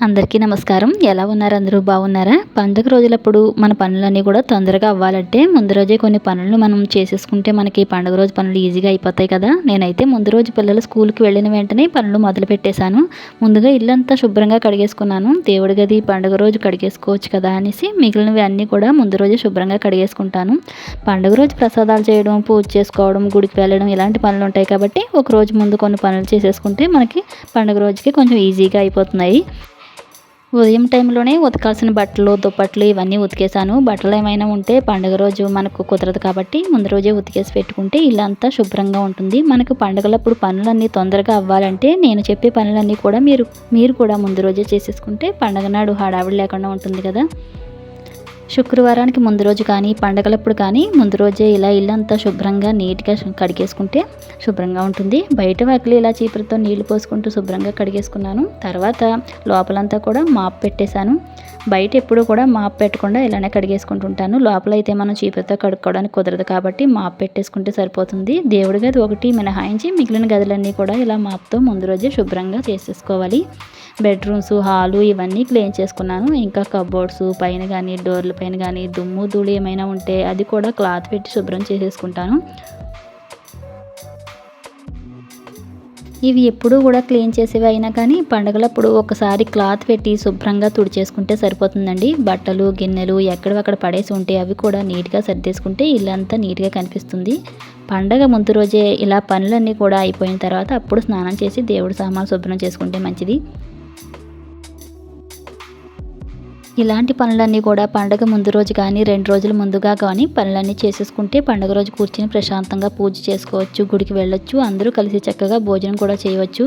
అందరికీ నమస్కారం. ఎలా ఉన్నారు? అందరూ బాగున్నారా? పండుగ రోజులప్పుడు మన పనులన్నీ కూడా తొందరగా అవ్వాలంటే ముందు రోజే కొన్ని పనులను మనం చేసేసుకుంటే మనకి పండుగ రోజు పనులు ఈజీగా అయిపోతాయి కదా. నేనైతే ముందు రోజు పిల్లలు స్కూల్కి వెళ్ళిన వెంటనే పనులు మొదలు పెట్టేశాను. ముందుగా ఇల్లంతా శుభ్రంగా కడిగేసుకున్నాను. దేవుడి గది పండుగ రోజు కడిగేసుకోవచ్చు కదా అనేసి మిగిలినవి అన్నీ కూడా ముందు రోజే శుభ్రంగా కడిగేసుకుంటాను. పండుగ రోజు ప్రసాదాలు చేయడం పూజ చేసుకోవడం గుడికి వెళ్ళడం ఇలాంటి పనులు ఉంటాయి కాబట్టి ఒక రోజు ముందు కొన్ని పనులు చేసేసుకుంటే మనకి పండుగ రోజుకి కొంచెం ఈజీగా అయిపోతున్నాయి. ఉదయం టైంలోనే ఉతకాల్సిన బట్టలు దుప్పట్లు ఇవన్నీ ఉతికేసాను బట్టలు ఏమైనా ఉంటే పండుగ రోజు మనకు కుదరదు కాబట్టి ముందు రోజే ఉతికేసి పెట్టుకుంటే ఇల్లంతా శుభ్రంగా ఉంటుంది. మనకు పండుగలప్పుడు పనులన్నీ తొందరగా అవ్వాలంటే నేను చెప్పే పనులన్నీ కూడా మీరు మీరు కూడా ముందు రోజే చేసేసుకుంటే పండుగ నాడు హడావిడి లేకుండా ఉంటుంది కదా. శుక్రవారానికి ముందు రోజు కానీ పండగలప్పుడు కానీ ముందు రోజే ఇలా ఇల్లంతా శుభ్రంగా నీట్గా కడిగేసుకుంటే శుభ్రంగా ఉంటుంది. బయట వాకిలి ఇలా చీపురుతో నీళ్ళు పోసుకుంటూ శుభ్రంగా కడిగేసుకున్నాను. తర్వాత లోపలంతా కూడా మాప్ పెట్టేశాను. బయట ఎప్పుడు కూడా మాప్ పెట్టకుండా ఇలానే కడిగేసుకుంటుంటాను. లోపల అయితే మనం చీపుతో కడుక్కోవడానికి కుదరదు కాబట్టి మాప్ పెట్టేసుకుంటే సరిపోతుంది. దేవుడి గది ఒకటి మినహాయించి మిగిలిన గదులన్నీ కూడా ఇలా మాప్తో ముందు రోజే శుభ్రంగా చేసేసుకోవాలి. బెడ్రూమ్స్ హాలు ఇవన్నీ క్లీన్ చేసుకున్నాను. ఇంకా కబోర్డ్స్ పైన కానీ డోర్ల పైన కానీ దుమ్ము ధూళి ఏమైనా ఉంటే అది కూడా క్లాత్ పెట్టి శుభ్రం చేసేసుకుంటాను. ఇవి ఎప్పుడూ కూడా క్లీన్ చేసేవి అయినా కానీ పండగలప్పుడు ఒకసారి క్లాత్ పెట్టి శుభ్రంగా తుడిచేసుకుంటే సరిపోతుందండి. బట్టలు గిన్నెలు ఎక్కడక్కడ పడేసి ఉంటే అవి కూడా నీట్గా సర్దేసుకుంటే ఇల్లంతా నీట్గా కనిపిస్తుంది. పండగ ముందు రోజే ఇలా పనులన్నీ కూడా అయిపోయిన తర్వాత అప్పుడు స్నానం చేసి దేవుడు సామాన్లు శుభ్రం చేసుకుంటే మంచిది. ఇలాంటి పనులన్నీ కూడా పండగ ముందు రోజు కానీ రెండు రోజుల ముందుగా కానీ పనులన్నీ చేసేసుకుంటే పండగ రోజు కూర్చుని ప్రశాంతంగా పూజ చేసుకోవచ్చు గుడికి వెళ్ళొచ్చు అందరూ కలిసి చక్కగా భోజనం కూడా చేయవచ్చు.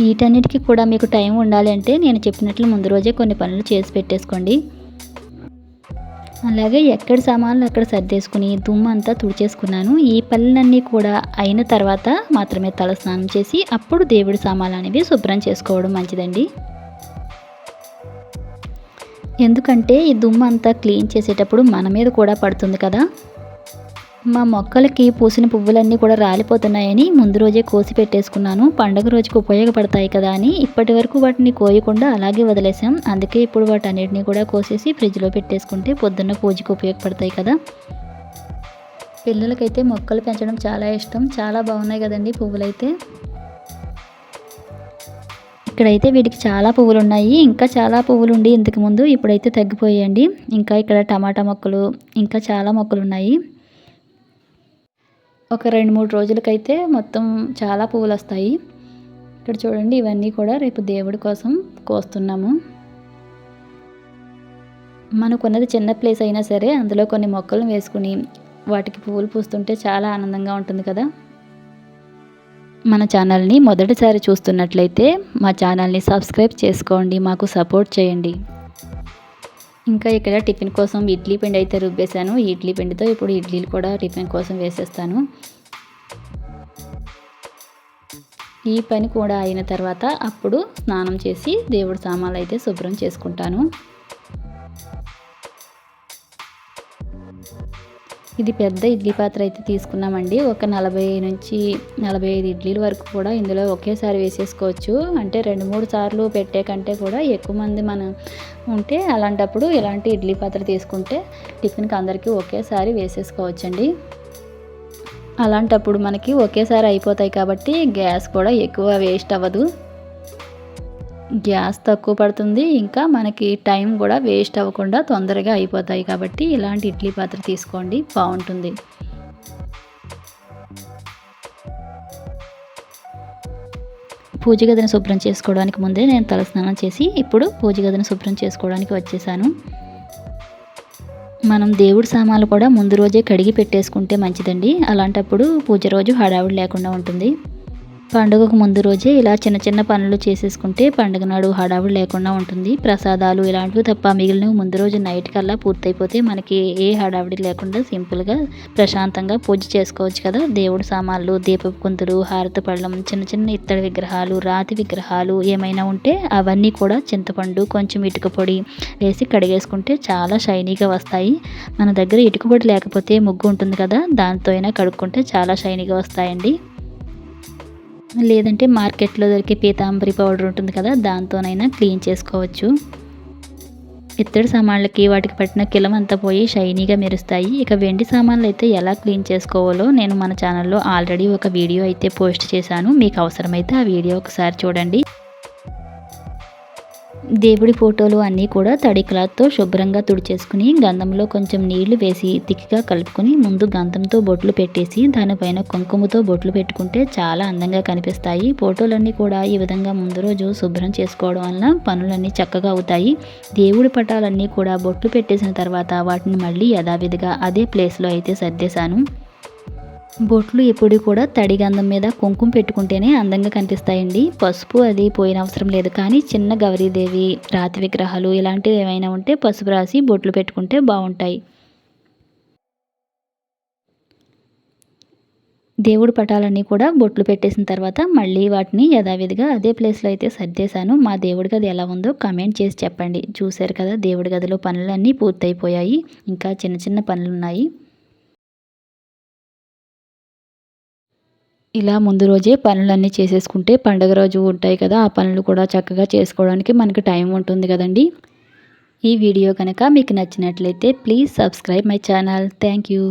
వీటన్నిటికీ కూడా మీకు టైం ఉండాలి అంటే నేను చెప్పినట్లు ముందు రోజే కొన్ని పనులు చేసి పెట్టేసుకోండి. అలాగే ఎక్కడ సామాన్లు అక్కడ సర్దేసుకుని దుమ్ము అంతా తుడిచేసుకున్నాను. ఈ పనులన్నీ కూడా అయిన తర్వాత మాత్రమే తల స్నానం చేసి అప్పుడు దేవుడి సామాన్లు అనేవి శుభ్రం చేసుకోవడం మంచిదండి. ఎందుకంటే ఈ దుమ్ము అంతా క్లీన్ చేసేటప్పుడు మన మీద కూడా పడుతుంది కదా. మా మొక్కలకి పూసిన పువ్వులన్నీ కూడా రాలిపోతున్నాయని ముందు రోజే కోసి పెట్టేసుకున్నాను. పండగ రోజుకి ఉపయోగపడతాయి కదా అని ఇప్పటి వరకు వాటిని కోయకుండా అలాగే వదిలేసాం అందుకే ఇప్పుడు వాటన్నిటిని కూడా కోసేసి ఫ్రిడ్జ్లో పెట్టేసుకుంటే పొద్దున్న పూజకి ఉపయోగపడతాయి కదా. పిల్లలకైతే మొక్కలు పెంచడం చాలా ఇష్టం. చాలా బాగున్నాయి కదండి పువ్వులైతే. ఇక్కడైతే వీటికి చాలా పువ్వులు ఉన్నాయి ఇంకా చాలా పువ్వులు ఉండి ఇంతకుముందు ఇప్పుడైతే తగ్గిపోయాయండి. ఇంకా ఇక్కడ టమాటా మొక్కలు ఇంకా చాలా మొక్కలు ఉన్నాయి ఒక రెండు మూడు రోజులకైతే మొత్తం చాలా పువ్వులు వస్తాయి ఇక్కడ చూడండి ఇవన్నీ కూడా రేపు దేవుడి కోసం కోస్తున్నాము. మనకున్నది చిన్న ప్లేస్ అయినా సరే అందులో కొన్ని మొక్కలను వేసుకుని వాటికి పువ్వులు పూస్తుంటే చాలా ఆనందంగా ఉంటుంది కదా. మన ఛానల్ని మొదటిసారి చూస్తున్నట్లయితే మా ఛానల్ని సబ్స్క్రైబ్ చేసుకోండి మాకు సపోర్ట్ చేయండి. ఇంకా ఇక్కడ టిఫిన్ కోసం ఇడ్లీ పిండి అయితే రుబ్బేశాను. ఇడ్లీ పిండితో ఇప్పుడు ఇడ్లీలు కూడా టిఫిన్ కోసం వేసేస్తాను. ఈ పని కూడా అయిన తర్వాత అప్పుడు స్నానం చేసి దేవుడి సామాన్లు అయితే శుభ్రం చేసుకుంటాను. ఇది పెద్ద ఇడ్లీ పాత్ర అయితే తీసుకున్నామండి. ఒక నలభై నుంచి నలభై ఐదు ఇడ్లీల వరకు కూడా ఇందులో ఒకేసారి వేసేసుకోవచ్చు. అంటే రెండు మూడు సార్లు పెట్టే కంటే కూడా ఎక్కువ మంది మనం ఉంటే అలాంటప్పుడు ఇలాంటి ఇడ్లీ పాత్ర తీసుకుంటే టిఫిన్కి అందరికీ ఒకేసారి వేసేసుకోవచ్చండి. అలాంటప్పుడు మనకి ఒకేసారి అయిపోతాయి కాబట్టి గ్యాస్ కూడా ఎక్కువ వేస్ట్ అవ్వదు. గ్యాస్ తక్కువ పడుతుంది ఇంకా మనకి టైం కూడా వేస్ట్ అవ్వకుండా తొందరగా అయిపోతాయి కాబట్టి ఇలాంటి ఇడ్లీ పాత్ర తీసుకోండి బాగుంటుంది. పూజ గదిని శుభ్రం చేసుకోవడానికి ముందే నేను తలస్నానం చేసి ఇప్పుడు పూజ గదిని శుభ్రం చేసుకోవడానికి వచ్చేసాను. మనం దేవుడి సామాన్లు కూడా ముందు రోజే కడిగి పెట్టేసుకుంటే మంచిదండి. అలాంటప్పుడు పూజ రోజు హడావుడి లేకుండా ఉంటుంది. పండుగకు ముందు రోజే ఇలా చిన్న చిన్న పనులు చేసేసుకుంటే పండుగ నాడు హడావుడి లేకుండా ఉంటుంది. ప్రసాదాలు ఇలాంటివి తప్ప మిగిలినవి ముందు రోజు నైట్ కల్లా పూర్తయిపోతే మనకి ఏ హడావిడి లేకుండా సింపుల్గా ప్రశాంతంగా పూజ చేసుకోవచ్చు కదా. దేవుడు సామాన్లు దీపపు కుందులు హారతి పళ్ళం చిన్న చిన్న ఇత్తడి విగ్రహాలు రాతి విగ్రహాలు ఏమైనా ఉంటే అవన్నీ కూడా చింతపండు కొంచెం ఇటుక పొడి వేసి కడిగేసుకుంటే చాలా షైనీగా వస్తాయి. మన దగ్గర ఇటుక పొడి లేకపోతే ముగ్గు ఉంటుంది కదా దాంతో అయినా కడుక్కుంటే చాలా షైనీగా వస్తాయండి. లేదంటే మార్కెట్లో దొరికే పీతాంబరి పౌడర్ ఉంటుంది కదా దాంతోనైనా క్లీన్ చేసుకోవచ్చు. ఇత్తడి సామాన్లకి వాటికి పట్టిన కిలం అంతా పోయి షైనీగా మెరుస్తాయి. ఇక వెండి సామాన్లు అయితే ఎలా క్లీన్ చేసుకోవాలో నేను మన ఛానల్లో ఆల్రెడీ ఒక వీడియో అయితే పోస్ట్ చేశాను. మీకు అవసరమైతే ఆ వీడియో ఒకసారి చూడండి. దేవుడి ఫోటోలు అన్నీ కూడా తడి క్లాత్తో శుభ్రంగా తుడిచేసుకుని గంధంలో కొంచెం నీళ్ళు వేసి తిక్కిగా కలుపుకొని ముందు గంధంతో బొట్లు పెట్టేసి దానిపైన కుంకుమతో బొట్లు పెట్టుకుంటే చాలా అందంగా కనిపిస్తాయి. ఫోటోలన్నీ కూడా ఈ విధంగా ముందు రోజు శుభ్రం చేసుకోవడం వల్ల పనులన్నీ చక్కగా అవుతాయి. దేవుడి పటాలన్నీ కూడా బొట్లు పెట్టేసిన తర్వాత వాటిని మళ్ళీ యథావిధిగా అదే ప్లేస్లో అయితే సర్దేశాను. బొట్లు ఎప్పుడు కూడా తడి గంధం మీద కుంకుమ పెట్టుకుంటేనే అందంగా కనిపిస్తాయండి. పసుపు అది పోయిన అవసరం లేదు. కానీ చిన్న గౌరీదేవి రాతి విగ్రహాలు ఇలాంటివి ఏమైనా ఉంటే పసుపు రాసి బొట్లు పెట్టుకుంటే బాగుంటాయి. దేవుడి పటాలన్నీ కూడా బొట్లు పెట్టేసిన తర్వాత మళ్ళీ వాటిని యథావిధిగా అదే ప్లేస్లో అయితే సర్దేశాను. మా దేవుడి గది ఎలా ఉందో కమెంట్ చేసి చెప్పండి. చూశారు కదా దేవుడి గదిలో పనులన్నీ పూర్తయిపోయాయి. ఇంకా చిన్న చిన్న పనులు ఉన్నాయి ఇలా ముందు రోజే పనులన్నీ చేసేసుకుంటే పండుగ రోజు ఉంటాయి కదా ఆ పనులు కూడా చక్కగా చేసుకోవడానికి మనకి టైం ఉంటుంది కదండి. ఈ వీడియో కనుక మీకు నచ్చినట్లయితే please subscribe my channel. Thank you.